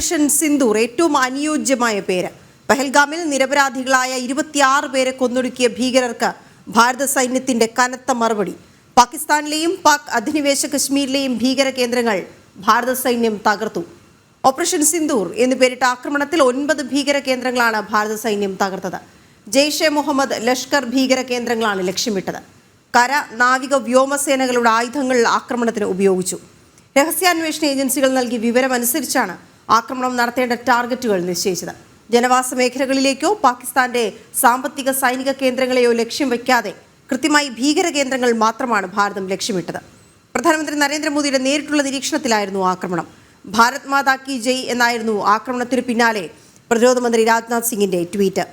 Operation Sindoor ഏറ്റവും അനുയോജ്യമായ പേര്. പെഹൽഗാമിൽ നിരപരാധികളായ ഇരുപത്തിയാറ് പേരെ കൊന്നൊടുക്കിയ ഭീകരർക്ക് ഭാരത സൈന്യത്തിന്റെ കനത്ത മറുപടി. പാകിസ്ഥാനിലെയും പാക് അധിനിവേശ കശ്മീരിലെയും ഭീകര കേന്ദ്രങ്ങൾ ഭാരത സൈന്യം തകർത്തു. ഓപ്പറേഷൻ സിന്ദൂർ എന്ന് പേരിട്ട ആക്രമണത്തിൽ ഒൻപത് ഭീകര കേന്ദ്രങ്ങളാണ് ഭാരത സൈന്യം തകർത്തത്. ജെയ്ഷെ മുഹമ്മദ് ലഷ്കർ ഭീകര കേന്ദ്രങ്ങളാണ് ലക്ഷ്യമിട്ടത്. കര നാവിക വ്യോമസേനകളുടെ ആയുധങ്ങൾ ആക്രമണത്തിന് ഉപയോഗിച്ചു. രഹസ്യാന്വേഷണ ഏജൻസികൾ നൽകിയ വിവരമനുസരിച്ചാണ് ആക്രമണം നടത്തേണ്ട ടാർഗറ്റുകൾ നിശ്ചയിച്ചത്. ജനവാസ മേഖലകളിലേക്കോ പാകിസ്ഥാന്റെ സാമ്പത്തിക സൈനിക കേന്ദ്രങ്ങളെയോ ലക്ഷ്യം വയ്ക്കാതെ കൃത്യമായി ഭീകര കേന്ദ്രങ്ങൾ മാത്രമാണ് ഭാരതം ലക്ഷ്യമിട്ടത്. പ്രധാനമന്ത്രി നരേന്ദ്രമോദിയുടെ നേരിട്ടുള്ള നിരീക്ഷണത്തിലായിരുന്നു ആക്രമണം. ഭാരത് മാതാ കി ജയ് എന്നായിരുന്നു ആക്രമണത്തിന് പിന്നാലെ പ്രതിരോധ മന്ത്രി രാജ്നാഥ് സിംഗിന്റെ ട്വീറ്റ്.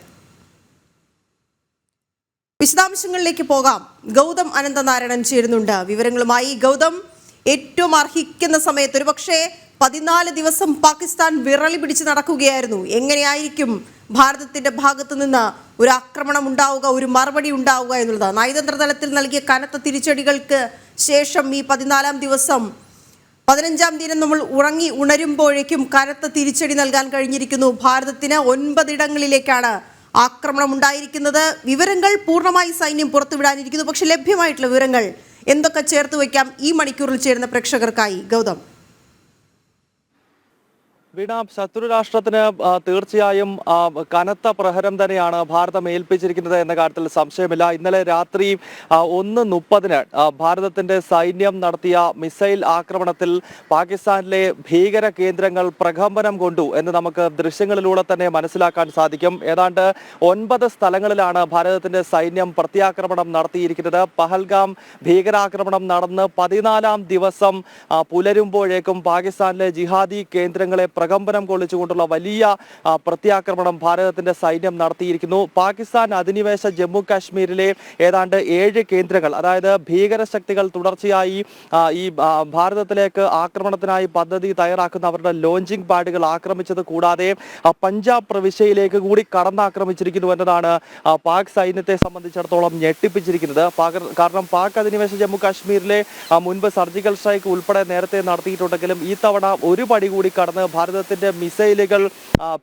വിശദാംശങ്ങളിലേക്ക് പോകാം. ഗൗതം അനന്തനാരായണൻ ചേരുന്നുണ്ട് വിവരങ്ങളുമായി. ഗൗതം ഏറ്റവും അർഹിക്കുന്ന സമയത്ത് ഒരുപക്ഷെ പതിനാല് ദിവസം പാകിസ്ഥാൻ വിറളി പിടിച്ച് നടക്കുകയായിരുന്നു. എങ്ങനെയായിരിക്കും ഭാരതത്തിന്റെ ഭാഗത്തു നിന്ന് ഒരു ആക്രമണം ഉണ്ടാവുക ഒരു മറുപടി ഉണ്ടാവുക എന്നുള്ളത്? നയതന്ത്ര തലത്തിൽ നൽകിയ കനത്ത തിരിച്ചടികൾക്ക് ശേഷം ഈ പതിനാലാം ദിവസം പതിനഞ്ചാം ദിനം നമ്മൾ ഉറങ്ങി ഉണരുമ്പോഴേക്കും കനത്ത തിരിച്ചടി നൽകാൻ കഴിഞ്ഞിരിക്കുന്നു. ഭാരതത്തിന് ഒൻപതിടങ്ങളിലേക്കാണ് ആക്രമണം ഉണ്ടായിരിക്കുന്നത്. വിവരങ്ങൾ പൂർണമായി സൈന്യം പുറത്തുവിടാനിരിക്കുന്നു. പക്ഷെ ലഭ്യമായിട്ടുള്ള വിവരങ്ങൾ എന്തൊക്കെ ചേർത്ത് വയ്ക്കാം? ഈ മണിക്കൂറിൽ ചേരുന്ന പ്രേക്ഷകർക്കായി ഗൗതം. വീണ ശത്രു രാഷ്ട്രത്തിന് തീർച്ചയായും കനത്ത പ്രഹരം തന്നെയാണ് ഭാരതം ഏൽപ്പിച്ചിരിക്കുന്നത് എന്ന കാര്യത്തിൽ സംശയമില്ല. ഇന്നലെ രാത്രി ഒന്ന് മുപ്പതിന് ഭാരതത്തിന്റെ സൈന്യം നടത്തിയ മിസൈൽ ആക്രമണത്തിൽ പാകിസ്ഥാനിലെ ഭീകര കേന്ദ്രങ്ങൾ പ്രകമ്പനം കൊണ്ടു എന്ന് നമുക്ക് ദൃശ്യങ്ങളിലൂടെ തന്നെ മനസ്സിലാക്കാൻ സാധിക്കും. ഏതാണ്ട് ഒൻപത് സ്ഥലങ്ങളിലാണ് ഭാരതത്തിന്റെ സൈന്യം പ്രത്യാക്രമണം നടത്തിയിരിക്കുന്നത്. പഹൽഗാം ഭീകരാക്രമണം നടന്ന് പതിനാലാം ദിവസം പുലരുമ്പോഴേക്കും പാകിസ്ഥാനിലെ ജിഹാദി കേന്ദ്രങ്ങളെ പ്രകമ്പനം കൊള്ളിച്ചുകൊണ്ടുള്ള വലിയ പ്രത്യാക്രമണം ഭാരതത്തിന്റെ സൈന്യം നടത്തിയിരിക്കുന്നു. പാകിസ്ഥാൻ അധിനിവേശ ജമ്മു കാശ്മീരിലെ ഏതാണ്ട് ഏഴ് കേന്ദ്രങ്ങൾ അതായത് ഭീകര ശക്തികൾ തുടർച്ചയായി ഈ ഭാരതത്തിലേക്ക് ആക്രമണത്തിനായി പദ്ധതി തയ്യാറാക്കുന്ന അവരുടെ ലോഞ്ചിങ് പാഡുകൾ ആക്രമിച്ചത് കൂടാതെ പഞ്ചാബ് പ്രവിശ്യയിലേക്ക് കൂടി കടന്നാക്രമിച്ചിരിക്കുന്നു എന്നതാണ് പാക് സൈന്യത്തെ സംബന്ധിച്ചിടത്തോളം ഞെട്ടിപ്പിച്ചിരിക്കുന്നത്. കാരണം പാക് അധിനിവേശ ജമ്മു കാശ്മീരിലെ മുൻപ് സർജിക്കൽ സ്ട്രൈക്ക് ഉൾപ്പെടെ നേരത്തെ നടത്തിയിട്ടുണ്ടെങ്കിലും ഈ തവണ ഒരു പടി കൂടി കടന്ന് ഭാരതത്തിന്റെ മിസൈലുകൾ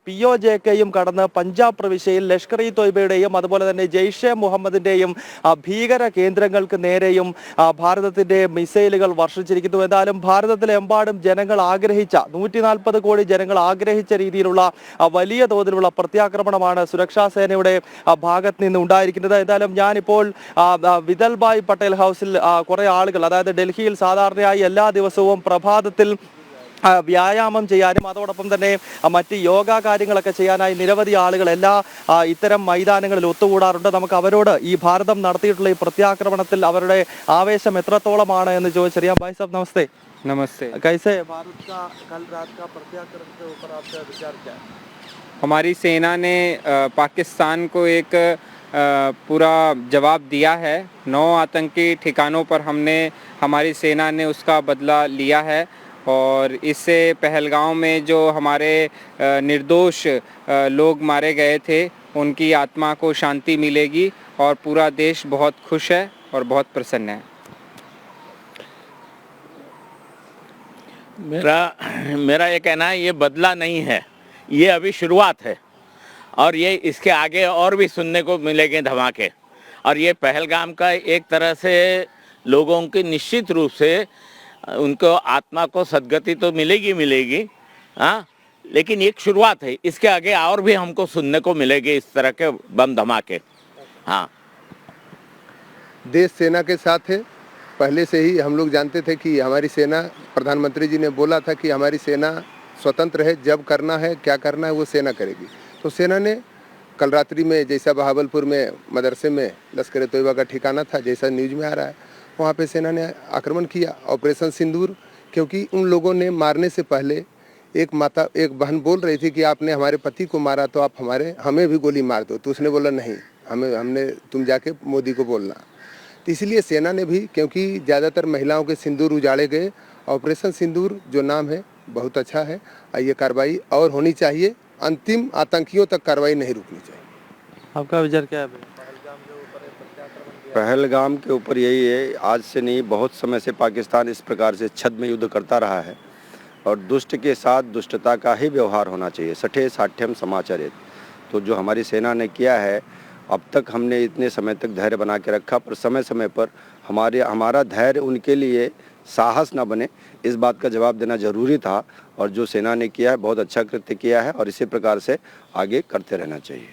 പി ഒ ജെ കെയും കടന്ന് പഞ്ചാബ് പ്രവിശ്യയിൽ ലഷ്കർ ഇ തൊയ്ബയുടെയും അതുപോലെ തന്നെ ജെയ്ഷെ മുഹമ്മദിന്റെയും ഭീകര കേന്ദ്രങ്ങൾക്ക് നേരെയും ഭാരതത്തിന്റെ മിസൈലുകൾ വർഷിച്ചിരിക്കുന്നു. എന്തായാലും ഭാരതത്തിലെമ്പാടും ജനങ്ങൾ ആഗ്രഹിച്ച നൂറ്റി നാൽപ്പത് കോടി ജനങ്ങൾ ആഗ്രഹിച്ച രീതിയിലുള്ള വലിയ തോതിലുള്ള പ്രത്യാക്രമണമാണ് സുരക്ഷാ സേനയുടെ ഭാഗത്ത് നിന്ന് ഉണ്ടായിരിക്കുന്നത്. എന്തായാലും ഞാനിപ്പോൾ വിതൽഭായ് പട്ടേൽ ഹൗസിൽ കുറേ ആളുകൾ അതായത് ഡൽഹിയിൽ സാധാരണയായി എല്ലാ ദിവസവും പ്രഭാതത്തിൽ വ്യായാമം ചെയ്യാനും അതോടൊപ്പം തന്നെ ആ, മറ്റ് യോഗ കാര്യങ്ങളൊക്കെ ചെയ്യാനായി നിരവധി ആളുകൾ എല്ലാ ആ, ഇത്തരം മൈതാനങ്ങളിൽ ഒത്തുകൂടാറുണ്ട് നമുക്ക് അവരോട് ഈ ഭാരതം നടത്തിയിട്ടുള്ള ഈ പ്രത്യാക്രമണത്തിൽ അവരുടെ ആവേശം എത്രത്തോളമാണ് എന്ന് ചോദിച്ചറിയാം ഭായ് സാബ് നമസ്തേ नमस्ते कैसे भारत का कल रात का प्रत्याक्रमण के ऊपर आपका विचार क्या है हमारी सेना ने अ, पाकिस्तान को एक अ, पूरा जवाब दिया है नौ आतंकी ठिकानों पर हमने हमारी सेना ने उसका बदला लिया है और इससे पहलगांव में जो हमारे निर्दोष लोग मारे गए थे, उनकी आत्मा को शांति मिलेगी और पूरा देश बहुत खुश है और बहुत प्रसन्न है। मेरा मेरा ये कहना है, ये बदला नहीं है, ये अभी शुरुआत है और ये इसके आगे और भी सुनने को मिलेंगे धमाके। और ये पहलगाम का एक तरह से लोगों की निश्चित रूप से उनको आत्मा को सदगति तो मिलेगी मिलेगी हाँ? लेकिन एक शुरुआत है, इसके आगे और भी हमको सुनने को मिलेंगे इस तरह के बम धमाके हाँ। देश सेना के साथ है, पहले से ही हम लोग जानते थे कि हमारी सेना, प्रधानमंत्री जी ने बोला था कि हमारी सेना स्वतंत्र है, जब करना है, क्या करना है, वो सेना करेगी। तो सेना ने कल रात्रि में जैसा बहावलपुर में, मदरसे में लश्कर तोयबा का ठिकाना था, जैसा न्यूज़ में आ रहा है वहाँ पे सेना ने आक्रमण किया, ऑपरेशन सिंदूर, क्योंकि उन लोगों ने मारने से पहले एक माता, एक बहन बोल रही थी कि आपने हमारे पति को मारा तो आप हमारे, हमें भी गोली मार दो। तो उसने बोला, नहीं, हमें, हमने, तुम जाके मोदी को बोलना। तो इसलिए सेना ने भी, क्योंकि ज़्यादातर महिलाओं के सिंदूर उजाड़े गए, ऑपरेशन सिंदूर जो नाम है, बहुत अच्छा है, और ये कार्रवाई और होनी चाहिए। अंतिम आतंकियों तक कार्रवाई नहीं रुकनी चाहिए। आपका विचार क्या है? पहलगाम के ऊपर यही है आज से नहीं बहुत समय से पाकिस्तान इस प्रकार से छद में युद्ध करता रहा है। और दुष्ट के साथ दुष्टता का ही व्यवहार होना चाहिए सठे साठ्यम समाचरित। तो जो हमारी सेना ने किया है अब तक हमने इतने समय तक धैर्य बना के रखा पर समय समय पर हमारे हमारा धैर्य उनके लिए साहस न बने इस बात का जवाब देना ज़रूरी था। और जो सेना ने किया है बहुत अच्छा कृत्य किया है और इसी प्रकार से आगे करते रहना चाहिए।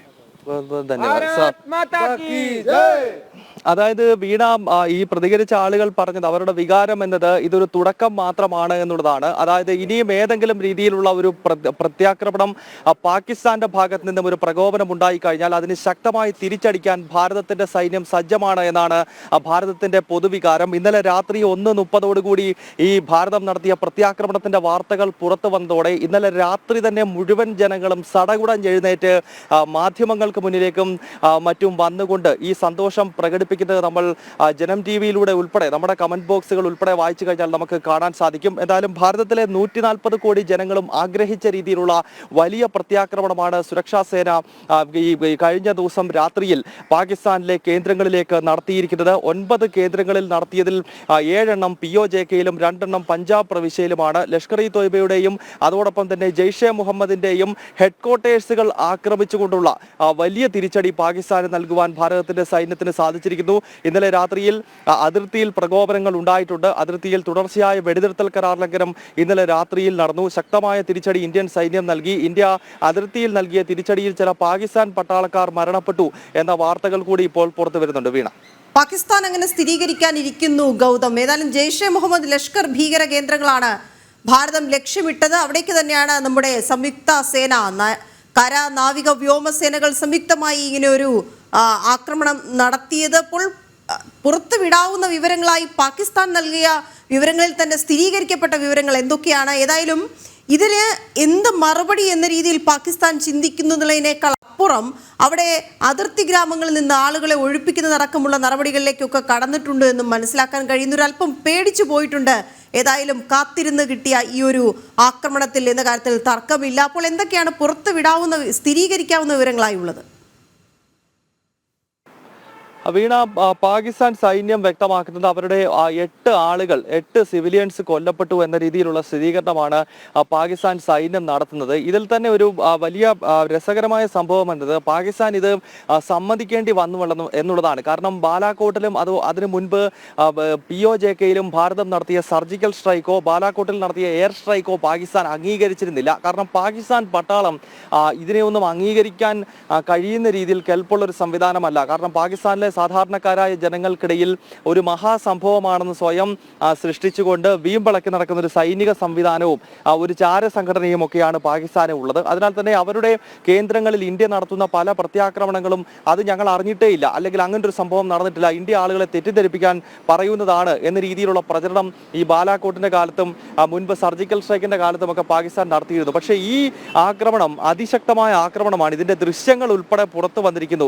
बहुत बहुत धन्यवाद। അതായത് വീണ ഈ പ്രതികരിച്ച ആളുകൾ പറഞ്ഞത് അവരുടെ വികാരം എന്നത് ഇതൊരു തുടക്കം മാത്രമാണ് എന്നുള്ളതാണ്. അതായത് ഇനിയും ഏതെങ്കിലും രീതിയിലുള്ള ഒരു പ്രത്യാക്രമണം പാകിസ്ഥാന്റെ ഭാഗത്ത് നിന്നും ഒരു പ്രകോപനം ഉണ്ടായി കഴിഞ്ഞാൽ അതിന് ശക്തമായി തിരിച്ചടിക്കാൻ ഭാരതത്തിന്റെ സൈന്യം സജ്ജമാണ് എന്നാണ് ഭാരതത്തിന്റെ പൊതുവികാരം. ഇന്നലെ രാത്രി ഒന്ന് മുപ്പതോടുകൂടി ഈ ഭാരതം നടത്തിയ പ്രത്യാക്രമണത്തിന്റെ വാർത്തകൾ പുറത്തു വന്നതോടെ ഇന്നലെ രാത്രി തന്നെ മുഴുവൻ ജനങ്ങളും സടകുടം എഴുന്നേറ്റ് മാധ്യമങ്ങൾക്ക് മുന്നിലേക്കും മറ്റും വന്നുകൊണ്ട് ഈ സന്തോഷം പ്രകടിപ്പിക്കുന്നത് നമ്മൾ ജനം ടി വിയിലൂടെ ഉൾപ്പെടെ നമ്മുടെ കമന്റ് ബോക്സുകൾ ഉൾപ്പെടെ വായിച്ചു കഴിഞ്ഞാൽ നമുക്ക് കാണാൻ സാധിക്കും. എന്തായാലും ഭാരതത്തിലെ നൂറ്റി നാൽപ്പത് കോടി ജനങ്ങളും ആഗ്രഹിച്ച രീതിയിലുള്ള വലിയ പ്രത്യാക്രമണമാണ് സുരക്ഷാ സേന ഈ കഴിഞ്ഞ ദിവസം രാത്രിയിൽ പാകിസ്ഥാനിലെ കേന്ദ്രങ്ങളിലേക്ക് നടത്തിയിരിക്കുന്നത്. ഒൻപത് കേന്ദ്രങ്ങളിൽ നടത്തിയതിൽ ഏഴെണ്ണം പി ഒ ജെ കെയിലും രണ്ടെണ്ണം പഞ്ചാബ് പ്രവിശ്യയിലുമാണ്. ലഷ്കർ ഇ തോയ്ബയുടെയും അതോടൊപ്പം തന്നെ ജെയ്ഷെ മുഹമ്മദിന്റെയും ഹെഡ്ക്വാർട്ടേഴ്സുകൾ ആക്രമിച്ചുകൊണ്ടുള്ള വലിയ തിരിച്ചടി പാകിസ്ഥാന് നൽകുവാൻ ഭാരതത്തിന്റെ സൈന്യത്തിന് സാധിച്ചിരിക്കുന്നു. ഇന്നലെ രാത്രിയിൽ അതിർത്തിയിൽ പ്രകോപനങ്ങൾ ഉണ്ടായിട്ടുണ്ട്. അതിർത്തിയിൽ തുടർച്ചയായ വെടിനിർത്തൽ കരാർ ലംഘനം ഇന്നലെ രാത്രിയിൽ നടന്നു. ശക്തമായ തിരിച്ചടി ഇന്ത്യൻ സൈന്യം നൽകി. ഇന്ത്യ അതിർത്തിയിൽ നൽകിയ തിരിച്ചടിയിൽ ചില പാകിസ്ഥാൻ പട്ടാളക്കാർ മരണപ്പെട്ടു എന്ന വാർത്തകൾ കൂടി ഇപ്പോൾ പുറത്തു വരുന്നുണ്ട്. വീണ. പാകിസ്ഥാൻ അങ്ങനെ സ്ഥിരീകരിക്കാനിരിക്കുന്നു ഗൗതം. ഏതായാലും ജെയ്ഷെ മുഹമ്മദ് ലഷ്കർ ഭീകര കേന്ദ്രങ്ങളാണ് ഭാരതം ലക്ഷ്യമിട്ടത്. അവിടേക്ക് തന്നെയാണ് നമ്മുടെ സംയുക്ത സേന. കര നാവിക വ്യോമസേനകൾ സംയുക്തമായി ഇങ്ങനെ ഒരു ആക്രമണം നടത്തിയത് അപ്പോൾ ആ, പുറത്തുവിടാവുന്ന വിവരങ്ങളായി പാകിസ്ഥാൻ നൽകിയ വിവരങ്ങളിൽ തന്നെ സ്ഥിരീകരിക്കപ്പെട്ട വിവരങ്ങൾ എന്തൊക്കെയാണ്? ഏതായാലും ഇതിന് എന്ത് മറുപടി എന്ന രീതിയിൽ പാകിസ്ഥാൻ ചിന്തിക്കുന്നതിനേക്കാൾ അപ്പുറം അവിടെ അതിർത്തി ഗ്രാമങ്ങളിൽ നിന്ന് ആളുകളെ ഒഴിപ്പിക്കുന്നതടക്കമുള്ള നടപടികളിലേക്കൊക്കെ കടന്നിട്ടുണ്ട് എന്നും മനസ്സിലാക്കാൻ കഴിയുന്ന. ഒരു അല്പം പേടിച്ചു പോയിട്ടുണ്ട്. ഏതായാലും കാത്തിരുന്ന് കിട്ടിയ ഈ ഒരു ആക്രമണത്തിൽ എന്ന കാര്യത്തിൽ തർക്കമില്ല. അപ്പോൾ എന്തൊക്കെയാണ് പുറത്ത് വിടാവുന്ന സ്ഥിരീകരിക്കാവുന്ന വിവരങ്ങളായി ഉള്ളത്? വീണ പാകിസ്ഥാൻ സൈന്യം വ്യക്തമാക്കുന്നത് അവരുടെ എട്ട് ആളുകൾ എട്ട് സിവിലിയൻസ് കൊല്ലപ്പെട്ടു എന്ന രീതിയിലുള്ള സ്ഥിരീകരണമാണ് പാകിസ്ഥാൻ സൈന്യം നടത്തുന്നത്. ഇതിൽ തന്നെ ഒരു വലിയ രസകരമായ സംഭവം എന്നത് പാകിസ്ഥാൻ ഇത് സമ്മതിക്കേണ്ടി വന്നു എന്നുള്ളതാണ്. കാരണം ബാലാക്കോട്ടിലും അത് അതിനു മുൻപ് പി ഒ ജെ കെയിലും ഭാരതം നടത്തിയ സർജിക്കൽ സ്ട്രൈക്കോ ബാലാക്കോട്ടിൽ നടത്തിയ എയർ സ്ട്രൈക്കോ പാകിസ്ഥാൻ അംഗീകരിച്ചിരുന്നില്ല. കാരണം പാകിസ്ഥാൻ പട്ടാളം ഇതിനെ ഒന്നും അംഗീകരിക്കാൻ കഴിയുന്ന രീതിയിൽ കെൽപ്പുള്ള ഒരു സംവിധാനമല്ല. കാരണം പാകിസ്ഥാനിലെ സാധാരണക്കാരായ ജനങ്ങൾക്കിടയിൽ ഒരു മഹാസംഭവമാണെന്ന് സ്വയം സൃഷ്ടിച്ചുകൊണ്ട് വീമ്പളക്കി നടക്കുന്ന ഒരു സൈനിക സംവിധാനവും ഒരു ചാര സംഘടനയും ഒക്കെയാണ് പാകിസ്ഥാന് ഉള്ളത്. അതിനാൽ തന്നെ അവരുടെ കേന്ദ്രങ്ങളിൽ ഇന്ത്യ നടത്തുന്ന പല പ്രത്യാക്രമണങ്ങളും അത് ഞങ്ങൾ അറിഞ്ഞിട്ടേ ഇല്ല. അല്ലെങ്കിൽ അങ്ങനെ ഒരു സംഭവം നടന്നിട്ടില്ല. ഇന്ത്യ ആളുകളെ തെറ്റിദ്ധരിപ്പിക്കാൻ പറയുന്നതാണ് എന്ന രീതിയിലുള്ള പ്രചരണം ഈ ബാലാക്കോട്ടിന്റെ കാലത്തും മുൻപ് സർജിക്കൽ സ്ട്രൈക്കിന്റെ കാലത്തും ഒക്കെ പാകിസ്ഥാൻ നടത്തിയിരുന്നു. പക്ഷേ ഈ ആക്രമണം അതിശക്തമായ ആക്രമണമാണ് ഇതിന്റെ ദൃശ്യങ്ങൾ ഉൾപ്പെടെ പുറത്തു വന്നിരിക്കുന്നു.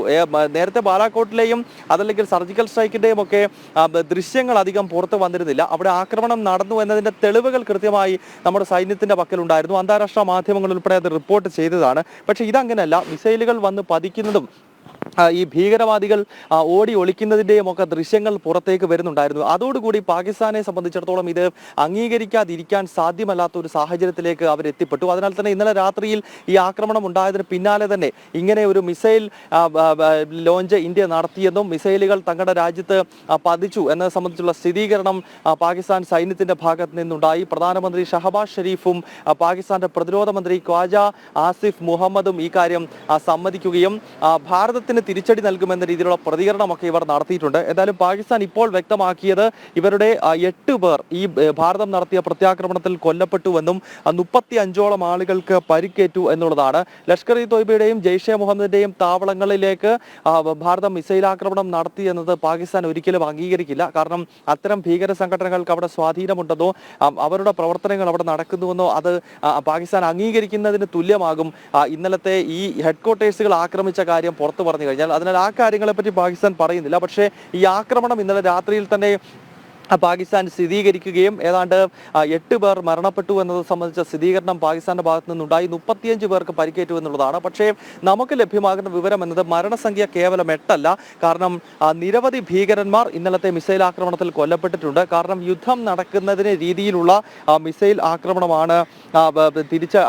നേരത്തെ ബാലാക്കോട്ടിലെയും അതല്ലെങ്കിൽ സർജിക്കൽ സ്ട്രൈക്കിന്റെയും ഒക്കെ ദൃശ്യങ്ങൾ അധികം പുറത്തു വന്നിരുന്നില്ല. അവിടെ ആക്രമണം നടന്നു എന്നതിന്റെ തെളിവുകൾ കൃത്യമായി നമ്മുടെ സൈന്യത്തിന്റെ പക്കലുണ്ടായിരുന്നു. അന്താരാഷ്ട്ര മാധ്യമങ്ങൾ ഉൾപ്പെടെ അത് റിപ്പോർട്ട് ചെയ്തതാണ്. പക്ഷേ ഇതങ്ങനെയല്ല. മിസൈലുകൾ വന്ന് പതിക്കുന്നതും ഈ ഭീകരവാദികൾ ഓടി ഒളിക്കുന്നതിന്റെയും ഒക്കെ ദൃശ്യങ്ങൾ പുറത്തേക്ക് വരുന്നുണ്ടായിരുന്നു. അതോടുകൂടി പാകിസ്ഥാനെ സംബന്ധിച്ചിടത്തോളം ഇത് അംഗീകരിക്കാതിരിക്കാൻ സാധ്യമല്ലാത്ത ഒരു സാഹചര്യത്തിലേക്ക് അവർ എത്തിപ്പെട്ടു. അതിനാൽ തന്നെ ഇന്നലെ രാത്രിയിൽ ഈ ആക്രമണം ഉണ്ടായതിന് പിന്നാലെ തന്നെ ഇങ്ങനെ ഒരു മിസൈൽ ലോഞ്ച് ഇന്ത്യ നടത്തിയെന്നും മിസൈലുകൾ തങ്ങളുടെ രാജ്യത്ത് പതിച്ചു എന്നത് സംബന്ധിച്ചുള്ള സ്ഥിരീകരണം പാകിസ്ഥാൻ സൈന്യത്തിന്റെ ഭാഗത്ത് നിന്നുണ്ടായി. പ്രധാനമന്ത്രി ഷഹബാസ് ഷെരീഫും പാകിസ്ഥാന്റെ പ്രതിരോധ മന്ത്രി ഖ്വാജ ആസിഫ് മുഹമ്മദും ഈ കാര്യം സമ്മതിക്കുകയും ആ, ഭാരതത്തിന് തിരിച്ചടി നൽകുമെന്ന രീതിയിലുള്ള പ്രതികരണമൊക്കെ ഇവർ നടത്തിയിട്ടുണ്ട്. എന്തായാലും പാകിസ്ഥാൻ ഇപ്പോൾ വ്യക്തമാക്കിയത് ഇവരുടെ എട്ട് പേർ ഈ ഭാരതം നടത്തിയ പ്രത്യാക്രമണത്തിൽ കൊല്ലപ്പെട്ടുവെന്നും മുപ്പത്തി അഞ്ചോളം ആളുകൾക്ക് പരിക്കേറ്റു എന്നുള്ളതാണ്. ലഷ്കർ ഇ തോയ്ബയുടെയും ജെയ്ഷെ മുഹമ്മദിന്റെയും താവളങ്ങളിലേക്ക് ഭാരതം മിസൈൽ ആക്രമണം നടത്തി എന്നത് പാകിസ്ഥാൻ ഒരിക്കലും അംഗീകരിക്കില്ല. കാരണം അത്തരം ഭീകര സംഘടനകൾക്ക് അവിടെ സ്വാധീനമുണ്ടെന്നോ അവരുടെ പ്രവർത്തനങ്ങൾ അവിടെ നടക്കുന്നുവെന്നോ അത് പാകിസ്ഥാൻ അംഗീകരിക്കുന്നതിന് തുല്യമാകും. ഇന്നലത്തെ ഈ ഹെഡ്ക്വാർട്ടേഴ്സുകൾ ആക്രമിച്ച കാര്യം പുറത്തു പറഞ്ഞു കഴിഞ്ഞാൽ അതിനാൽ ആ കാര്യങ്ങളെപ്പറ്റി പാകിസ്ഥാൻ പറയുന്നില്ല. പക്ഷേ ഈ ആക്രമണം ഇന്നലെ രാത്രിയിൽ തന്നെ പാകിസ്ഥാൻ സ്ഥിരീകരിക്കുകയും ഏതാണ്ട് എട്ട് പേർ മരണപ്പെട്ടു എന്നത് സംബന്ധിച്ച സ്ഥിരീകരണം പാകിസ്ഥാന്റെ ഭാഗത്തു നിന്നുണ്ടായി. മുപ്പത്തിയഞ്ച് പേർക്ക് പരിക്കേറ്റു എന്നുള്ളതാണ്. പക്ഷേ നമുക്ക് ലഭ്യമാകുന്ന വിവരം എന്നത് മരണസംഖ്യ കേവലം എട്ടല്ല. കാരണം നിരവധി ഭീകരന്മാർ ഇന്നലത്തെ മിസൈൽ ആക്രമണത്തിൽ കൊല്ലപ്പെട്ടിട്ടുണ്ട്. കാരണം യുദ്ധം നടക്കുന്നതിന് രീതിയിലുള്ള മിസൈൽ ആക്രമണമാണ് തിരിച്ച്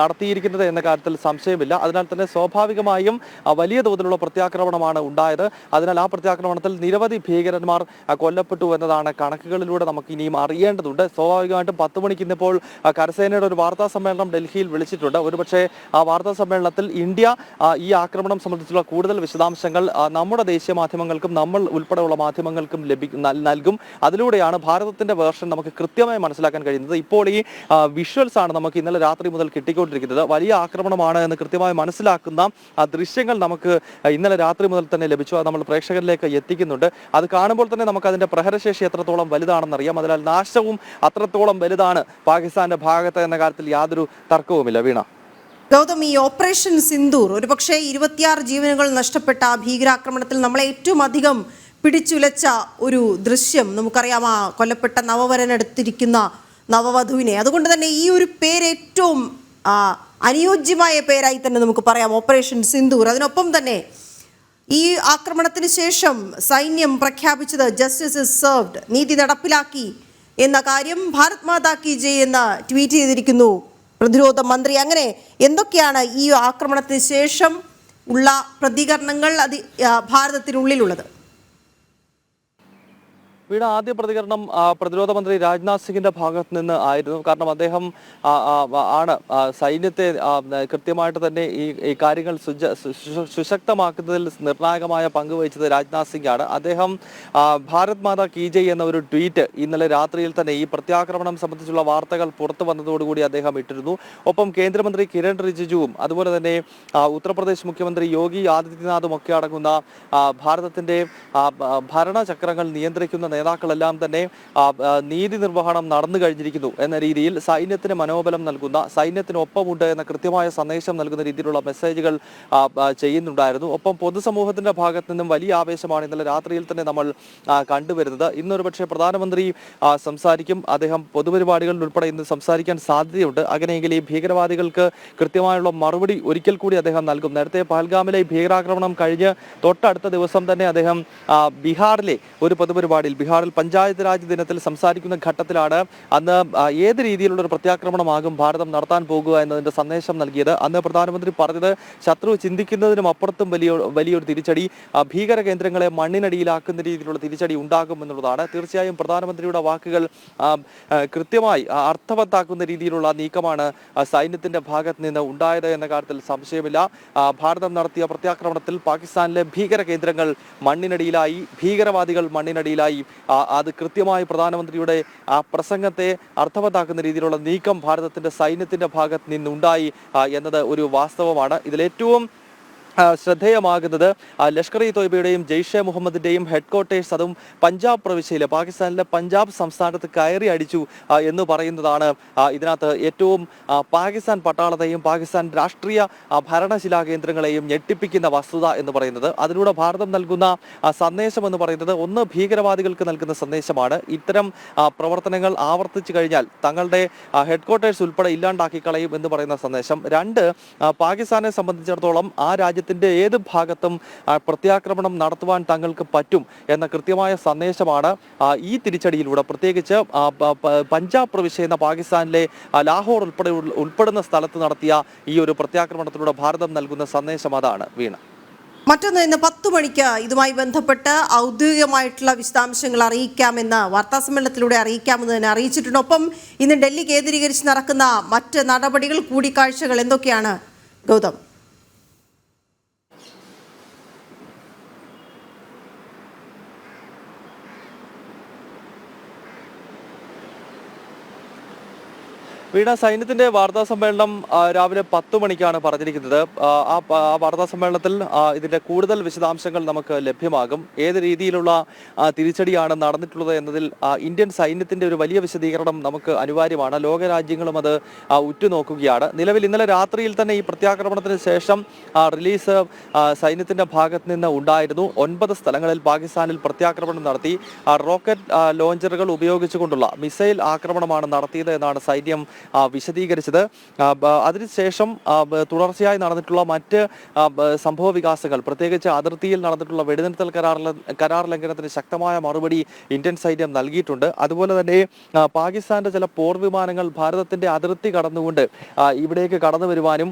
നടത്തിയിരിക്കുന്നത് എന്ന കാര്യത്തിൽ സംശയമില്ല. അതിനാൽ തന്നെ സ്വാഭാവികമായും വലിയ തോതിലുള്ള പ്രത്യാക്രമണമാണ് ഉണ്ടായത്. അതിനാൽ ആ പ്രത്യാക്രമണത്തിൽ നിരവധി ഭീകരന്മാർ കൊല്ലപ്പെട്ടു എന്നതാണ് കണക്കുകളിലൂടെ നമുക്ക് ഇനിയും അറിയേണ്ടതുണ്ട്. സ്വാഭാവികമായിട്ടും പത്ത് മണിക്ക് ഇന്നിപ്പോൾ കരസേനയുടെ ഒരു വാർത്താ സമ്മേളനം ഡൽഹിയിൽ വിളിച്ചിട്ടുണ്ട്. ഒരുപക്ഷെ ആ വാർത്താ സമ്മേളനത്തിൽ ഇന്ത്യ ഈ ആക്രമണം സംബന്ധിച്ചുള്ള കൂടുതൽ വിശദാംശങ്ങൾ നമ്മുടെ ദേശീയ മാധ്യമങ്ങൾക്കും നമ്മൾ ഉൾപ്പെടെയുള്ള മാധ്യമങ്ങൾക്കും ലഭിക്കും നൽകും. അതിലൂടെയാണ് ഭാരതത്തിന്റെ വേർഷൻ നമുക്ക് കൃത്യമായി മനസ്സിലാക്കാൻ കഴിയുന്നത്. ഇപ്പോൾ ഈ വിഷ്വൽസ് ആണ് നമുക്ക് ഇന്നലെ രാത്രി മുതൽ കിട്ടിക്കൊണ്ടിരിക്കുന്നത്. വലിയ ആക്രമണമാണ് എന്ന് കൃത്യമായി മനസ്സിലാക്കുന്ന ദൃശ്യങ്ങൾ നമുക്ക് ഇന്നലെ രാത്രി മുതൽ തന്നെ ലഭിച്ചു. അത് നമ്മൾ പ്രേക്ഷകരിലേക്ക് എത്തിക്കുന്നുണ്ട്. അത് കാണുമ്പോൾ തന്നെ നമുക്ക് അതിന്റെ പ്രഹരശേഷി എത്രത്തോളം വലുതാണെന്നറിയാം അതിനാൽ നാശവും അത്രത്തോളം വലുതാണ് പാകിസ്ഥാന്റെ ഭാഗത്ത് എന്ന കാര്യത്തിൽ യാതൊരു തർക്കവുമില്ല. വീണ. ഗൗതം ഈ ഓപ്പറേഷൻ സിന്ദൂർ ഒരുപക്ഷെ ഇരുപത്തിയാറ് ജീവനുകൾ നഷ്ടപ്പെട്ട ഭീകരാക്രമണത്തിൽ നമ്മളെ ഏറ്റവും അധികം പിടിച്ചുലച്ച ഒരു ദൃശ്യം നമുക്കറിയാം ആ കൊല്ലപ്പെട്ട നവവരനെടുത്തിരിക്കുന്ന നവവധുവിനെ. അതുകൊണ്ട് തന്നെ ഈ ഒരു പേര് ഏറ്റവും അനുയോജ്യമായ പേരായി തന്നെ നമുക്ക് പറയാം ഓപ്പറേഷൻ സിന്ദൂർ. അതിനൊപ്പം തന്നെ ഈ ആക്രമണത്തിന് ശേഷം സൈന്യം പ്രഖ്യാപിച്ചത് ജസ്റ്റിസ് ഇസ് സെർവ്ഡ് നീതി നടപ്പിലാക്കി എന്ന കാര്യം ഭാരത് മാതാ കി ജയ് എന്ന് ട്വീറ്റ് ചെയ്തിരിക്കുന്നു. പ്രതിരോധ മന്ത്രി അങ്ങനെ എന്തൊക്കെയാണ് ഈ ആക്രമണത്തിന് ശേഷം ഉള്ള പ്രതികരണങ്ങൾ അത് ഭാരതത്തിനുള്ളിലുള്ളത്? വീണ ആദ്യ പ്രതികരണം പ്രതിരോധ മന്ത്രി രാജ്നാഥ് സിംഗിന്റെ ഭാഗത്ത് നിന്ന് ആയിരുന്നു. കാരണം അദ്ദേഹം ആണ് സൈന്യത്തെ കൃത്യമായിട്ട് തന്നെ ഈ ഈ കാര്യങ്ങൾ സുശക്തമാക്കുന്നതിൽ നിർണായകമായ പങ്ക് വഹിച്ചത് രാജ്നാഥ് സിംഗ് ആണ്. അദ്ദേഹം ഭാരത് മാതാ കി ജയ് എന്ന ഒരു ട്വീറ്റ് ഇന്നലെ രാത്രിയിൽ തന്നെ ഈ പ്രത്യാക്രമണം സംബന്ധിച്ചുള്ള വാർത്തകൾ പുറത്തു വന്നതോടുകൂടി അദ്ദേഹം ഇട്ടിരുന്നു. ഒപ്പം കേന്ദ്രമന്ത്രി കിരൺ റിജിജുവും അതുപോലെ തന്നെ ഉത്തർപ്രദേശ് മുഖ്യമന്ത്രി യോഗി ആദിത്യനാഥും ഒക്കെ അടങ്ങുന്ന ഭാരതത്തിന്റെ ഭരണചക്രങ്ങൾ നിയന്ത്രിക്കുന്ന നേതാക്കളെല്ലാം തന്നെ നീതി നിർവഹണം നടന്നു കഴിഞ്ഞിരിക്കുന്നു എന്ന രീതിയിൽ സൈന്യത്തിന് മനോബലം നൽകുന്ന സൈന്യത്തിനൊപ്പമുണ്ട് എന്ന കൃത്യമായ സന്ദേശം നൽകുന്ന രീതിയിലുള്ള മെസ്സേജുകൾ ചെയ്യുന്നുണ്ടായിരുന്നു. ഒപ്പം പൊതുസമൂഹത്തിന്റെ ഭാഗത്ത് നിന്നും വലിയ ആവേശമാണ് ഇന്നലെ രാത്രിയിൽ തന്നെ നമ്മൾ കണ്ടുവരുന്നത്. ഇന്നൊരു പക്ഷേ പ്രധാനമന്ത്രി സംസാരിക്കും. അദ്ദേഹം പൊതുപരിപാടികളിൽ ഉൾപ്പെടെ ഇന്ന് സംസാരിക്കാൻ സാധ്യതയുണ്ട്. അങ്ങനെയെങ്കിൽ ഈ ഭീകരവാദികൾക്ക് കൃത്യമായുള്ള മറുപടി ഒരിക്കൽ കൂടി അദ്ദേഹം നൽകും. നേരത്തെ പഹൽഗാമിലെ ഭീകരാക്രമണം കഴിഞ്ഞ് തൊട്ടടുത്ത ദിവസം തന്നെ അദ്ദേഹം ബീഹാറിലെ ഒരു പൊതുപരിപാടിയിൽ ബീഹാറിൽ പഞ്ചായത്ത് രാജ് ദിനത്തിൽ സംസാരിക്കുന്ന ഘട്ടത്തിലാണ് അന്ന് ഏത് രീതിയിലുള്ള ഒരു പ്രത്യാക്രമണമാകും ഭാരതം നടത്താൻ പോകുക എന്നതിന്റെ സന്ദേശം നൽകിയത്. അന്ന് പ്രധാനമന്ത്രി പറഞ്ഞത് ശത്രു ചിന്തിക്കുന്നതിനും അപ്പുറത്തും വലിയ വലിയൊരു തിരിച്ചടി ഭീകര കേന്ദ്രങ്ങളെ മണ്ണിനടിയിലാക്കുന്ന രീതിയിലുള്ള തിരിച്ചടി ഉണ്ടാകും എന്നുള്ളതാണ്. തീർച്ചയായും പ്രധാനമന്ത്രിയുടെ വാക്കുകൾ കൃത്യമായി അർത്ഥവത്താക്കുന്ന രീതിയിലുള്ള നീക്കമാണ് സൈന്യത്തിന്റെ ഭാഗത്ത് നിന്ന് ഉണ്ടായത് എന്ന കാര്യത്തിൽ സംശയമില്ല. ഭാരതം നടത്തിയ പ്രത്യാക്രമണത്തിൽ പാകിസ്ഥാനിലെ ഭീകര കേന്ദ്രങ്ങൾ മണ്ണിനടിയിലായി ഭീകരവാദികൾ മണ്ണിനടിയിലായി അത് കൃത്യമായി പ്രധാനമന്ത്രിയുടെ ആ പ്രസംഗത്തെ അർത്ഥവത്താക്കുന്ന രീതിയിലുള്ള നീക്കം ഭാരതത്തിന്റെ സൈന്യത്തിന്റെ ഭാഗത്ത് നിന്നുണ്ടായി എന്നത് ഒരു വാസ്തവമാണ്. ഇതിലേറ്റവും ശ്രദ്ധേയമാകുന്നത് ലഷ്കർ ഇ തോയ്ബയുടെയും ജെയ്ഷെ മുഹമ്മദിന്റെയും ഹെഡ്ക്വാർട്ടേഴ്സ് അതും പഞ്ചാബ് പ്രവിശ്യയിലെ പാകിസ്ഥാനിലെ പഞ്ചാബ് സംസ്ഥാനത്ത് കയറി അടിച്ചു എന്ന് പറയുന്നതാണ് ഇതിനകത്ത് ഏറ്റവും പാകിസ്ഥാൻ പട്ടാളത്തെയും പാകിസ്ഥാൻ രാഷ്ട്രീയ ഭരണശിലാ കേന്ദ്രങ്ങളെയും ഞെട്ടിപ്പിക്കുന്ന വസ്തുത എന്ന് പറയുന്നത്. അതിലൂടെ ഭാരതം നൽകുന്ന സന്ദേശം എന്ന് പറയുന്നത് ഒന്ന് ഭീകരവാദികൾക്ക് നൽകുന്ന സന്ദേശമാണ്. ഇത്തരം പ്രവർത്തനങ്ങൾ ആവർത്തിച്ചു കഴിഞ്ഞാൽ തങ്ങളുടെ ഹെഡ്ക്വാർട്ടേഴ്സ് ഉൾപ്പെടെ ഇല്ലാണ്ടാക്കി കളയും എന്ന് പറയുന്ന സന്ദേശം. രണ്ട് പാകിസ്ഥാനെ സംബന്ധിച്ചിടത്തോളം ആ രാജ്യത്തിന്റെ ഏത് ഭാഗത്തും പ്രത്യാക്രമണം നടത്തുവാൻ തങ്ങൾക്ക് പറ്റും എന്ന കൃത്യമായ സന്ദേശമാണ് ഈ തിരിച്ചടിയിലൂടെ. പ്രത്യേകിച്ച് പഞ്ചാബ് പ്രവിശ്യ എന്ന പാകിസ്ഥാനിലെ ലാഹോർ ഉൾപ്പെടെ ഉൾപ്പെടുന്ന സ്ഥലത്ത് നടത്തിയ ഈ ഒരു പ്രത്യാക്രമണത്തിലൂടെ ഭാരതം നൽകുന്ന സന്ദേശം അതാണ് വീണ. മറ്റൊന്ന് ഇന്ന് പത്ത് മണിക്ക് ഇതുമായി ബന്ധപ്പെട്ട് ഔദ്യോഗികമായിട്ടുള്ള വിശദാംശങ്ങൾ അറിയിക്കാമെന്ന് വാർത്താ സമ്മേളനത്തിലൂടെ അറിയിക്കാമെന്ന് തന്നെ അറിയിച്ചിട്ടുണ്ട്. ഒപ്പം ഇന്ന് ഡൽഹി കേന്ദ്രീകരിച്ച് നടക്കുന്ന മറ്റ് നടപടികൾ കൂടിക്കാഴ്ചകൾ എന്തൊക്കെയാണ്? ഗൗതം. വീണ സൈന്യത്തിന്റെ വാർത്താ സമ്മേളനം രാവിലെ പത്ത് മണിക്കാണ് പറഞ്ഞിരിക്കുന്നത്. ആ, വാർത്താ സമ്മേളനത്തിൽ ഇതിന്റെ കൂടുതൽ വിശദാംശങ്ങൾ നമുക്ക് ലഭ്യമാകും. ഏത് രീതിയിലുള്ള തിരിച്ചടിയാണ് നടന്നിട്ടുള്ളത് എന്നതിൽ ഇന്ത്യൻ സൈന്യത്തിന്റെ ഒരു വലിയ വിശദീകരണം നമുക്ക് അനിവാര്യമാണ്. ലോകരാജ്യങ്ങളും അത് ഉറ്റുനോക്കുകയാണ്. നിലവിൽ ഇന്നലെ രാത്രിയിൽ തന്നെ ഈ പ്രത്യാക്രമണത്തിന് ശേഷം റിലീസ് സൈന്യത്തിന്റെ ഭാഗത്ത് നിന്ന് ഉണ്ടായിരുന്നു. ഒൻപത് സ്ഥലങ്ങളിൽ പാകിസ്ഥാനിൽ പ്രത്യാക്രമണം നടത്തി. റോക്കറ്റ് ലോഞ്ചറുകൾ ഉപയോഗിച്ചുകൊണ്ടുള്ള മിസൈൽ ആക്രമണമാണ് നടത്തിയത് എന്നാണ് സൈന്യം വിശദീകരിച്ചത്. അതിനുശേഷം തുടർച്ചയായി നടന്നിട്ടുള്ള മറ്റ് സംഭവ വികാസങ്ങൾ പ്രത്യേകിച്ച് അതിർത്തിയിൽ നടന്നിട്ടുള്ള വെടിനിർത്തൽ കരാർ കരാർ ലംഘനത്തിന് ശക്തമായ മറുപടി ഇന്ത്യൻ സൈന്യം നൽകിയിട്ടുണ്ട്. അതുപോലെ തന്നെ പാകിസ്ഥാന്റെ ചില പോർ വിമാനങ്ങൾ ഭാരതത്തിന്റെ അതിർത്തി കടന്നുകൊണ്ട് ഇവിടേക്ക് കടന്നു വരുവാനും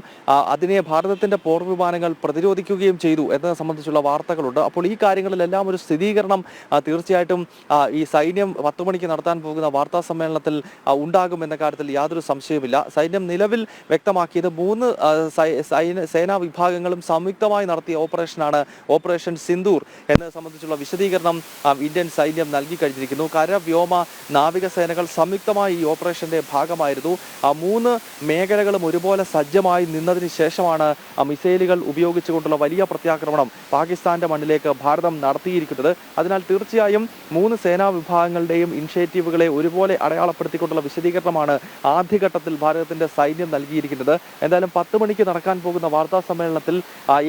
അതിനെ ഭാരതത്തിന്റെ പോർ വിമാനങ്ങൾ പ്രതിരോധിക്കുകയും ചെയ്തു എന്നത് സംബന്ധിച്ചുള്ള വാർത്തകളുണ്ട്. അപ്പോൾ ഈ കാര്യങ്ങളിലെല്ലാം ഒരു സ്ഥിരീകരണം തീർച്ചയായിട്ടും ഈ സൈന്യം പത്ത് മണിക്ക് നടത്താൻ പോകുന്ന വാർത്താ സമ്മേളനത്തിൽ ഉണ്ടാകും എന്ന കാര്യത്തിൽ യാതൊരു സംശയവുമില്ല. സൈന്യം നിലവിൽ വ്യക്തമാക്കിയത് മൂന്ന് സൈന- വിഭാഗങ്ങളും സംയുക്തമായി നടത്തിയ ഓപ്പറേഷനാണ് ഓപ്പറേഷൻ സിന്ദൂർ എന്നത് സംബന്ധിച്ചുള്ള വിശദീകരണം ഇന്ത്യൻ സൈന്യം നൽകി കഴിഞ്ഞിരിക്കുന്നു. കര വ്യോമ നാവികസേനകൾ സംയുക്തമായി ഈ ഓപ്പറേഷന്റെ ഭാഗമായിരുന്നു. ആ മൂന്ന് മേഖലകളും ഒരുപോലെ സജ്ജമായി നിന്നതിന് ശേഷമാണ് ആ മിസൈലുകൾ ഉപയോഗിച്ചുകൊണ്ടുള്ള വലിയ പ്രത്യാക്രമണം പാകിസ്ഥാന്റെ മണ്ണിലേക്ക് ഭാരതം നടത്തിയിരിക്കുന്നത്. അതിനാൽ തീർച്ചയായും മൂന്ന് സേനാ വിഭാഗങ്ങളുടെയും ഇനിഷ്യേറ്റീവുകളെ ഒരുപോലെ അടയാളപ്പെടുത്തിക്കൊണ്ടുള്ള വിശദീകരണമാണ് ആദ്യഘട്ടത്തിൽ ഭാരതത്തിന്റെ സൈന്യം നൽകിയിരിക്കുന്നത്. എന്തായാലും പത്ത് മണിക്ക് നടക്കാൻ പോകുന്ന വാർത്താ സമ്മേളനത്തിൽ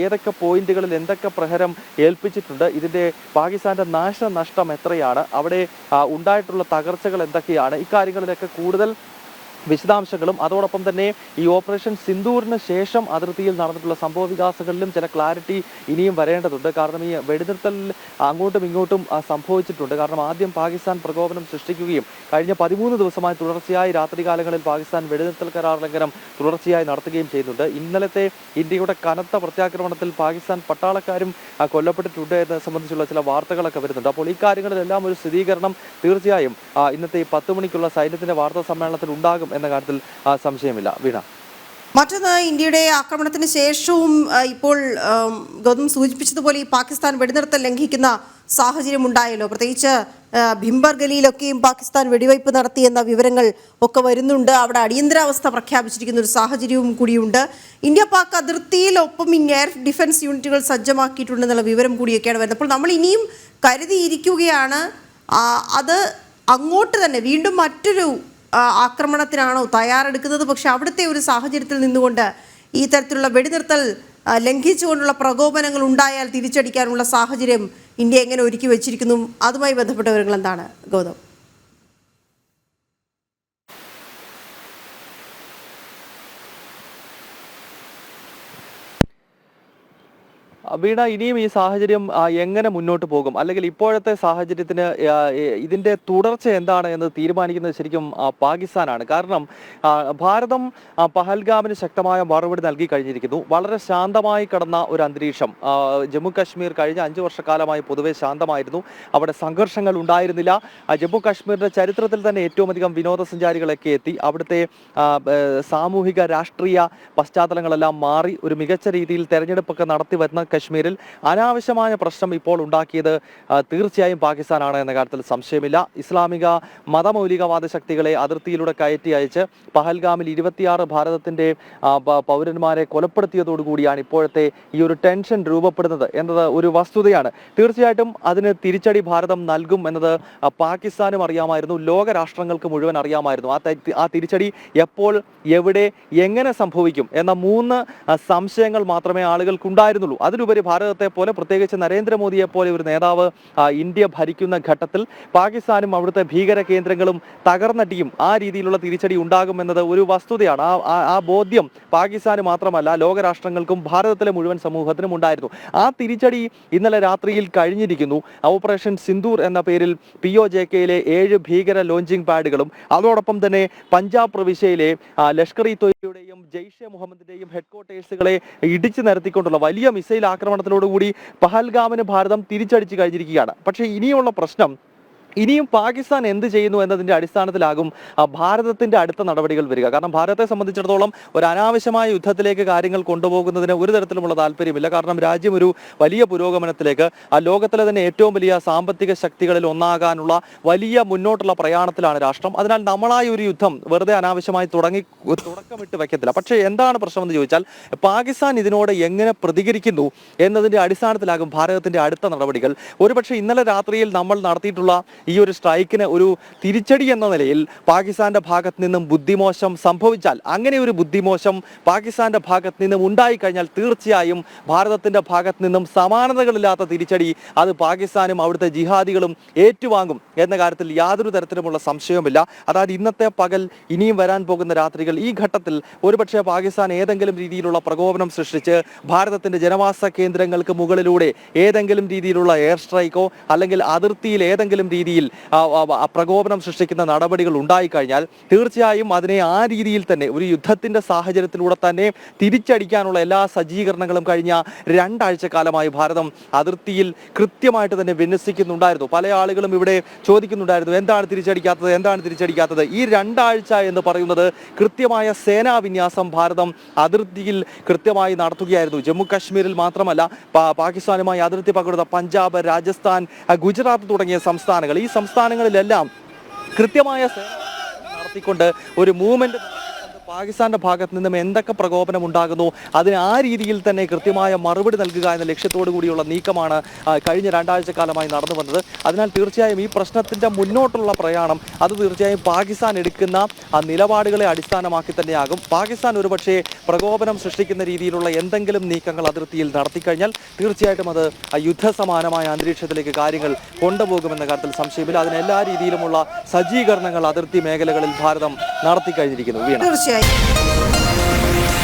ഏതൊക്കെ പോയിന്റുകളിൽ എന്തൊക്കെ പ്രഹരം ഏൽപ്പിച്ചിട്ടുണ്ട് ഇതിന്റെ പാകിസ്ഥാന്റെ നാശനഷ്ടം എത്രയാണ് അവിടെ ഉണ്ടായിട്ടുള്ള തകർച്ചകൾ എന്തൊക്കെയാണ് ഇക്കാര്യങ്ങളിലൊക്കെ കൂടുതൽ വിശദാംശങ്ങളും. അതോടൊപ്പം തന്നെ ഈ ഓപ്പറേഷൻ സിന്ദൂറിന് ശേഷം അതിർത്തിയിൽ നടന്നിട്ടുള്ള സംഭവ വികാസങ്ങളിലും ചില ക്ലാരിറ്റി ഇനിയും വരേണ്ടതുണ്ട്. കാരണം ഈ വെടിനിർത്തൽ അങ്ങോട്ടും ഇങ്ങോട്ടും സംഭവിച്ചിട്ടുണ്ട്. കാരണം ആദ്യം പാകിസ്ഥാൻ പ്രകോപനം സൃഷ്ടിക്കുകയും കഴിഞ്ഞ പതിമൂന്ന് ദിവസമായി തുടർച്ചയായി രാത്രികാലങ്ങളിൽ പാകിസ്ഥാൻ വെടിനിർത്തൽ കരാർ ലംഘനം തുടർച്ചയായി നടത്തുകയും ചെയ്യുന്നുണ്ട് ഇന്നലത്തെ ഇന്ത്യയുടെ കനത്ത പ്രത്യാക്രമണത്തിൽ പാകിസ്ഥാൻ പട്ടാളക്കാരും കൊല്ലപ്പെട്ടിട്ടുണ്ട് എന്നത് സംബന്ധിച്ചുള്ള ചില വാർത്തകളൊക്കെ വരുന്നുണ്ട്. അപ്പോൾ ഈ കാര്യങ്ങളിലെല്ലാം ഒരു സ്ഥിരീകരണം തീർച്ചയായും ഇന്നത്തെ ഈ പത്ത് മണിക്കുള്ള സൈന്യത്തിന്റെ വാർത്താ സമ്മേളനത്തിൽ ഉണ്ടാകും. എന്ന കാര്യത്തിൽ സംശയമില്ല. വീണ. മറ്റൊന്ന് ഇന്ത്യയുടെ ആക്രമണത്തിന് ശേഷവും ഇപ്പോൾ ഗൗതം സൂചിപ്പിച്ചതുപോലെ ഈ പാകിസ്ഥാൻ വെടിനിർത്തൽ ലംഘിക്കുന്ന സാഹചര്യം ഉണ്ടായല്ലോ. പ്രത്യേകിച്ച് ഭിംബർഗലിയിലൊക്കെയും പാകിസ്ഥാൻ വെടിവയ്പ് നടത്തിയെന്ന വിവരങ്ങൾ ഒക്കെ വരുന്നുണ്ട്. അവിടെ അടിയന്തരാവസ്ഥ പ്രഖ്യാപിച്ചിരിക്കുന്ന ഒരു സാഹചര്യവും കൂടിയുണ്ട്. ഇന്ത്യ പാക് അതിർത്തിയിൽ ഒപ്പം ഇനി എയർ ഡിഫൻസ് യൂണിറ്റുകൾ സജ്ജമാക്കിയിട്ടുണ്ടെന്നുള്ള വിവരം കൂടിയൊക്കെയാണ് വരുന്നത്. അപ്പോൾ നമ്മൾ ഇനിയും കരുതിയിരിക്കുകയാണ് അത് അങ്ങോട്ട് തന്നെ വീണ്ടും മറ്റൊരു ആക്രമണത്തിനാണോ തയ്യാറെടുക്കുന്നത്? പക്ഷെ അവിടുത്തെ ഒരു സാഹചര്യത്തിൽ നിന്നുകൊണ്ട് ഈ തരത്തിലുള്ള വെടിനിർത്തൽ ലംഘിച്ചുകൊണ്ടുള്ള പ്രകോപനങ്ങൾ ഉണ്ടായാൽ തിരിച്ചടിക്കാനുള്ള സാഹചര്യം ഇന്ത്യ എങ്ങനെ ഒരുക്കി വെച്ചിരിക്കുന്നു? അതുമായി ബന്ധപ്പെട്ട വിവരങ്ങൾ എന്താണ്? ഗൗതം. വീണ ഇനിയും ഈ സാഹചര്യം എങ്ങനെ മുന്നോട്ട് പോകും? അല്ലെങ്കിൽ ഇപ്പോഴത്തെ സാഹചര്യത്തിന് ഇതിന്റെ തുടർച്ച എന്താണ് എന്ന് തീരുമാനിക്കുന്നത് ശരിക്കും പാകിസ്ഥാനാണ്. കാരണം ഭാരതം പഹൽഗാമിന് ശക്തമായ മറുപടി നൽകി കഴിഞ്ഞിരിക്കുന്നു. വളരെ ശാന്തമായി കടന്ന ഒരു അന്തരീക്ഷം. ജമ്മു കാശ്മീർ കഴിഞ്ഞ അഞ്ചു വർഷക്കാലമായി പൊതുവെ ശാന്തമായിരുന്നു. അവിടെ സംഘർഷങ്ങൾ ഉണ്ടായിരുന്നില്ല. ജമ്മു കാശ്മീരിന്റെ ചരിത്രത്തിൽ തന്നെ ഏറ്റവും അധികം വിനോദസഞ്ചാരികളൊക്കെ എത്തി. അവിടുത്തെ സാമൂഹിക രാഷ്ട്രീയ പശ്ചാത്തലങ്ങളെല്ലാം മാറി. ഒരു മികച്ച രീതിയിൽ തെരഞ്ഞെടുപ്പൊക്കെ നടത്തി വരുന്ന കശ്മീരിൽ അനാവശ്യമായ പ്രശ്നം ഇപ്പോൾ ഉണ്ടാക്കിയത് തീർച്ചയായും പാകിസ്ഥാനാണ് എന്ന കാര്യത്തിൽ സംശയമില്ല. ഇസ്ലാമിക മതമൗലികവാദ ശക്തികളെ അതിർത്തിയിലൂടെ കയറ്റി അയച്ച് പഹൽഗാമിൽ ഇരുപത്തിയാറ് പ- പൗരന്മാരെ കൊലപ്പെടുത്തിയതോടുകൂടിയാണ് ഇപ്പോഴത്തെ ഈ ഒരു ടെൻഷൻ രൂപപ്പെടുന്നത് എന്നത് ഒരു വസ്തുതയാണ്. തീർച്ചയായിട്ടും അതിന് തിരിച്ചടി ഭാരതം നൽകും എന്നത് പാകിസ്ഥാനും അറിയാമായിരുന്നു. ലോക രാഷ്ട്രങ്ങൾക്ക് മുഴുവൻ അറിയാമായിരുന്നു. ആ ആ തിരിച്ചടി എപ്പോൾ എവിടെ എങ്ങനെ സംഭവിക്കും എന്ന മൂന്ന് സംശയങ്ങൾ മാത്രമേ ആളുകൾക്കുണ്ടായിരുന്നുള്ളൂ. അതിലുപരി ഭാരതത്തെ പോലെ പ്രത്യേകിച്ച് നരേന്ദ്രമോദിയെ പോലെ ഒരു നേതാവ് ഇന്ത്യ ഭരിക്കുന്ന ഘട്ടത്തിൽ പാകിസ്ഥാനും അവിടുത്തെ ഭീകര കേന്ദ്രങ്ങളും തകർന്നടിയും ആ രീതിയിലുള്ള തിരിച്ചടി ഉണ്ടാകുമെന്നത് ഒരു വസ്തുതയാണ്. ആ ആ- ബോധ്യം പാകിസ്ഥാന് മാത്രമല്ല ലോകരാഷ്ട്രങ്ങൾക്കും ഭാരതത്തിലെ മുഴുവൻ സമൂഹത്തിനും ഉണ്ടായിരുന്നു. ആ തിരിച്ചടി ഇന്നലെ രാത്രിയിൽ കഴിഞ്ഞിരിക്കുന്നു. ഓപ്പറേഷൻ സിന്ദൂർ എന്ന പേരിൽ പി ഒ ജെ കെയിലെ ഏഴ് ഭീകര ലോഞ്ചിങ് പാഡുകളും അതോടൊപ്പം തന്നെ പഞ്ചാബ് പ്രവിശ്യയിലെ ലഷ്കർ ഇ തൊയ്ബയുടെയും ജെയ്ഷെ മുഹമ്മദിന്റെയും ഹെഡ്ക്വാർട്ടേഴ്സുകളെ ഇടിച്ചു നിരത്തിക്കൊണ്ടുള്ള വലിയ മിസൈൽ ആക്രമണത്തിനോടുകൂടി പഹൽഗാമിന് ഭാരതം തിരിച്ചടിച്ചു കഴിഞ്ഞിരിക്കുകയാണ്. പക്ഷേ ഇനിയുള്ള പ്രശ്നം ഇനിയും പാകിസ്ഥാൻ എന്ത് ചെയ്യുന്നു എന്നതിന്റെ അടിസ്ഥാനത്തിലാകും ഭാരതത്തിന്റെ അടുത്ത നടപടികൾ വരിക. കാരണം ഭാരതത്തെ സംബന്ധിച്ചിടത്തോളം ഒരു അനാവശ്യമായ യുദ്ധത്തിലേക്ക് കാര്യങ്ങൾ കൊണ്ടുപോകുന്നതിന് ഒരു തരത്തിലുമുള്ള താല്പര്യമില്ല. കാരണം രാജ്യം ഒരു വലിയ പുരോഗമനത്തിലേക്ക് ആ ലോകത്തിലെ തന്നെ ഏറ്റവും വലിയ സാമ്പത്തിക ശക്തികളിൽ ഒന്നാകാനുള്ള വലിയ മുന്നോട്ടുള്ള പ്രയാണത്തിലാണ് രാഷ്ട്രം. അതിനാൽ നമ്മളായി ഒരു യുദ്ധം വെറുതെ അനാവശ്യമായി തുടങ്ങി തുടക്കമിട്ട് വയ്ക്കത്തില്ല. പക്ഷേ എന്താണ് പ്രശ്നമെന്ന് ചോദിച്ചാൽ പാകിസ്ഥാൻ ഇതിനോട് എങ്ങനെ പ്രതികരിക്കുന്നു എന്നതിന്റെ അടിസ്ഥാനത്തിലാകും ഭാരതത്തിന്റെ അടുത്ത നടപടികൾ. ഒരുപക്ഷെ ഇന്നലെ രാത്രിയിൽ നമ്മൾ നടത്തിയിട്ടുള്ള ഈ ഒരു സ്ട്രൈക്കിന് ഒരു തിരിച്ചടി എന്ന നിലയിൽ പാകിസ്ഥാന്റെ ഭാഗത്ത് നിന്നും ബുദ്ധിമോശം സംഭവിച്ചാൽ അങ്ങനെ ഒരു ബുദ്ധിമോശം പാകിസ്ഥാന്റെ ഭാഗത്ത് നിന്നും ഉണ്ടായിക്കഴിഞ്ഞാൽ തീർച്ചയായും ഭാരതത്തിന്റെ ഭാഗത്ത് നിന്നും സമാനതകളില്ലാത്ത തിരിച്ചടി അത് പാകിസ്ഥാനും അവിടുത്തെ ജിഹാദികളും ഏറ്റുവാങ്ങും എന്ന കാര്യത്തിൽ യാതൊരു തരത്തിലുമുള്ള സംശയവുമില്ല. അതായത് ഇന്നത്തെ പകൽ ഇനിയും വരാൻ പോകുന്ന രാത്രികൾ ഈ ഘട്ടത്തിൽ ഒരുപക്ഷെ പാകിസ്ഥാൻ ഏതെങ്കിലും രീതിയിലുള്ള പ്രകോപനം സൃഷ്ടിച്ച് ഭാരതത്തിന്റെ ജനവാസ കേന്ദ്രങ്ങൾക്ക് മുകളിലൂടെ ഏതെങ്കിലും രീതിയിലുള്ള എയർ സ്ട്രൈക്കോ അല്ലെങ്കിൽ അതിർത്തിയിൽ ഏതെങ്കിലും രീതിയിൽ ആ, പ്രകോപനം സൃഷ്ടിക്കുന്ന നടപടികൾ ഉണ്ടായിക്കഴിഞ്ഞാൽ തീർച്ചയായും അതിനെ ആ രീതിയിൽ തന്നെ ഒരു യുദ്ധത്തിന്റെ സാഹചര്യത്തിലൂടെ തന്നെ തിരിച്ചടിക്കാനുള്ള എല്ലാ സജ്ജീകരണങ്ങളും കഴിഞ്ഞ രണ്ടാഴ്ച കാലമായി ഭാരതം അതിർത്തിയിൽ കൃത്യമായിട്ട് തന്നെ വിന്യസിക്കുന്നുണ്ടായിരുന്നു. പല ആളുകളും ഇവിടെ ചോദിക്കുന്നുണ്ടായിരുന്നു എന്താണ് തിരിച്ചടിക്കാത്തത്? എന്താണ് തിരിച്ചടിക്കാത്തത്? ഈ രണ്ടാഴ്ച എന്ന് പറയുന്നത് കൃത്യമായ സേനാ വിന്യാസം ഭാരതം അതിർത്തിയിൽ കൃത്യമായി നടത്തുകയായിരുന്നു. ജമ്മു കാശ്മീരിൽ മാത്രമല്ല പാകിസ്ഥാനുമായി അതിർത്തി പങ്കിടുന്ന പഞ്ചാബ് രാജസ്ഥാൻ ഗുജറാത്ത് തുടങ്ങിയ സംസ്ഥാനങ്ങൾ. ഈ സംസ്ഥാനങ്ങളിലെല്ലാം കൃത്യമായ നടത്തിക്കൊണ്ട് ഒരു മൂവ്മെന്റ് പാകിസ്ഥാന്റെ ഭാഗത്ത് നിന്നും എന്തൊക്കെ പ്രകോപനം ഉണ്ടാകുന്നു? അതിന് ആ രീതിയിൽ തന്നെ കൃത്യമായ മറുപടി നൽകുക എന്ന ലക്ഷ്യത്തോടു കൂടിയുള്ള നീക്കമാണ് കഴിഞ്ഞ രണ്ടാഴ്ച കാലമായി നടന്നു വന്നത്. അതിനാൽ തീർച്ചയായും ഈ പ്രശ്നത്തിന്റെ മുന്നോട്ടുള്ള പ്രയാണം അത് തീർച്ചയായും പാകിസ്ഥാൻ എടുക്കുന്ന ആ നിലപാടുകളെ അടിസ്ഥാനമാക്കി തന്നെയാകും. പാകിസ്ഥാൻ ഒരുപക്ഷെ പ്രകോപനം സൃഷ്ടിക്കുന്ന രീതിയിലുള്ള എന്തെങ്കിലും നീക്കങ്ങൾ അതിർത്തിയിൽ നടത്തിക്കഴിഞ്ഞാൽ തീർച്ചയായിട്ടും അത് യുദ്ധസമാനമായ അന്തരീക്ഷത്തിലേക്ക് കാര്യങ്ങൾ കൊണ്ടുപോകുമെന്ന കാര്യത്തിൽ സംശയമില്ല. അതിന് എല്ലാ രീതിയിലുമുള്ള സജ്ജീകരണങ്ങൾ അതിർത്തി മേഖലകളിൽ ഭാരതം നടത്തി കഴിഞ്ഞിരിക്കുന്നു Bye.